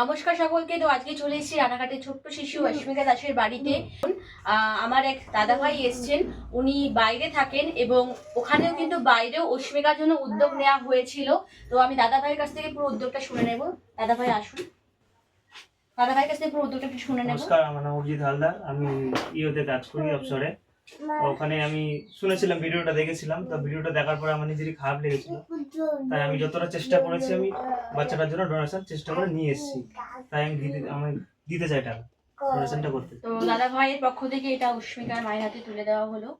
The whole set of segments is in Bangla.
নমস্কার সকলকে। তো আজকে চলে এসেছি রানাঘাটের ছোট্ট শিশু অস্মিকা দাসের বাড়িতে। আমার এক দাদা ভাই এসছেন। উনি বাইরে থাকেন এবং ওখানেও কিন্তু বাইরেও অস্মিকার জন্য উদ্যোগ নেওয়া হয়েছিল। তো আমি দাদা ভাইয়ের কাছ থেকে পুরো উদ্যোগটা শুনে নেব। দাদা ভাই আসুন। দাদা ভাইয়ের কাছ থেকে পুরো উদ্যোগটা শুনে নেব। নমস্কার আমার নাম অরিজিৎ হালদার। আমি ইওতে কাজ করি অবসরে। ওখানে আমি শুনেছিলাম ভিডিওটা দেখেছিলাম তো ভিডিওটা দেখার পরে আমার নিজেরই খারাপ লেগেছিল তাই আমি যতটা চেষ্টা করেছি আমি বাচ্চাটার জন্য ডোনেশন চেষ্টা করে নিয়ে এসেছি তাই আমি দিতে আমি দিতে চাই টাকা ডোনেশনটা করতে তো দাদা ভাইয়ের পক্ষ থেকে এটা উষ্মিকার মায়ের হাতে তুলে দেওয়া হলো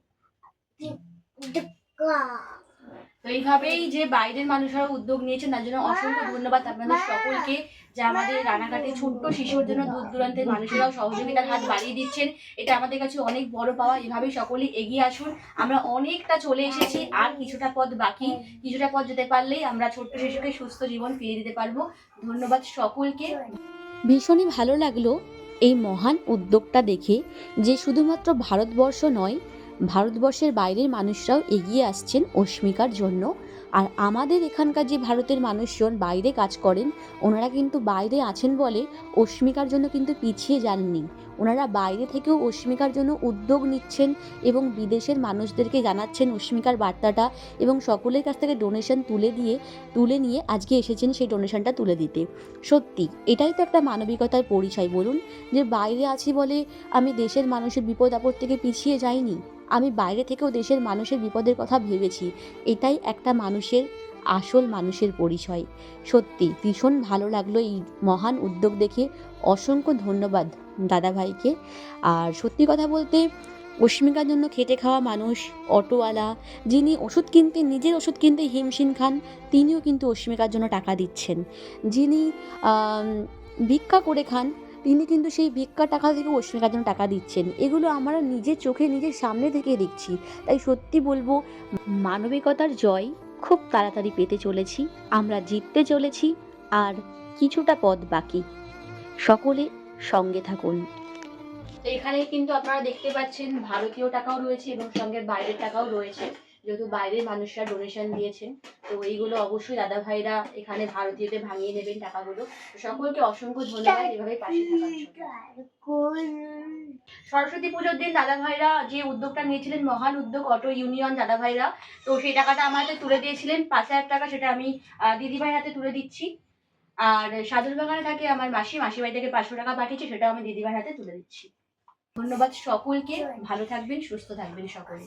তো এইভাবেই যে বাইরের মানুষরা উদ্যোগ নিয়েছেন, তার জন্য অসংখ্য ধন্যবাদ আপনাদের সকলকে যে আমাদের রানাঘাটে ছোট্ট শিশুর জন্য দূর দূরান্তের মানুষেরাও সহযোগিতার হাত বাড়িয়ে দিচ্ছেন। এটা আমাদের কাছে অনেক বড় পাওয়া। এভাবে সকলেই এগিয়ে আসুন। আমরা অনেকটা চলে এসেছি, আর কিছুটা পথ বাকি। কিছুটা পথ যেতে পারলেই আমরা ছোট্ট শিশুকে সুস্থ জীবন ফিরিয়ে দিতে পারব। ধন্যবাদ সকলকে। ভীষণই ভালো লাগল এই মহান উদ্যোগটা দেখে, যে শুধুমাত্র ভারতবর্ষ নয় ভারতবর্ষের বাইরের মানুষরাও এগিয়ে আসছেন অস্মিকার জন্য। আর আমাদের এখানকার যে ভারতের মানুষজন বাইরে কাজ করেন, ওনারা কিন্তু বাইরে আছেন বলে অস্মিকার জন্য কিন্তু পিছিয়ে যাননি। ওনারা বাইরে থেকেও অস্মিকার জন্য উদ্যোগ নিচ্ছেন এবং বিদেশের মানুষদেরকে জানাচ্ছেন অস্মিকার বার্তাটা এবং সকলের কাছ থেকে ডোনেশন তুলে দিয়ে, তুলে নিয়ে আজকে এসেছেন সেই ডোনেশনটা তুলে দিতে। সত্যি, এটাই তো একটা মানবিকতার পরিচয় বলুন, যে বাইরে আছি বলে আমি দেশের মানুষের বিপদ আপদ থেকে পিছিয়ে যাইনি। আমি বাইরে থেকেও দেশের মানুষের বিপদের কথা ভেবেছি। এটাই একটা মানুষের, আসল মানুষের পরিচয়। সত্যি, ভীষণ ভালো লাগল এই মহান উদ্যোগ দেখে। অসংখ্য ধন্যবাদ দাদাভাইকে। আর সত্যি কথা বলতে অস্মিকার জন্য খেটে খাওয়া মানুষ, অটোওয়ালা, যিনি ওষুধ কিনতে, নিজের ওষুধ কিনতে হিমশিম খান, তিনিও কিন্তু অস্মিকার জন্য টাকা দিচ্ছেন। যিনি ভিক্ষা করে খান তিনি কিন্তু সেই ভিক্ষা টাকা থেকে অস্মিকার জন্য টাকা দিচ্ছেন। এগুলো আমরা নিজের চোখে, নিজের সামনে থেকে দেখছি। তাই সত্যি বলব, মানবিকতার জয় খুব তাড়াতাড়ি পেতে চলেছি। আমরা জিততে চলেছি, আর কিছুটা পথ বাকি। সকলে সঙ্গে থাকুন। এখানে কিন্তু আপনারা দেখতে পাচ্ছেন, ভারতীয় টাকাও রয়েছে এবং সঙ্গে বাইরের টাকাও রয়েছে। যেহেতু বাইরের মানুষরা ডোনেশন দিয়েছেন, তো এইগুলো অবশ্যই দাদা ভাইরা এখানে ভারতীয়তে ভাঙিয়ে নেবেন টাকাগুলো। সকলকে অসংখ্য ধন্যবাদ এভাবে পাশে থাকার সরস্বতী পুজোর দিন দাদা ভাইরা যে উদ্যোগটা নিয়েছিলেন, মহান উদ্যোগ, অটো ইউনিয়ন দাদা ভাইরা তো সেই টাকাটা আমার হাতে তুলে দিয়েছিলেন। পাঁচ হাজার টাকা সেটা আমি দিদিভাইয়ের হাতে তুলে দিচ্ছি। আর সাদুর বাগানে থাকে আমার মাসি মাসি বাড়ি থেকে পাঁচশো টাকা পাঠিয়েছে, সেটাও আমি দিদিভাইয়ের হাতে তুলে দিচ্ছি। ধন্যবাদ সকলকে, ভালো থাকবেন, সুস্থ থাকবেন সকলে।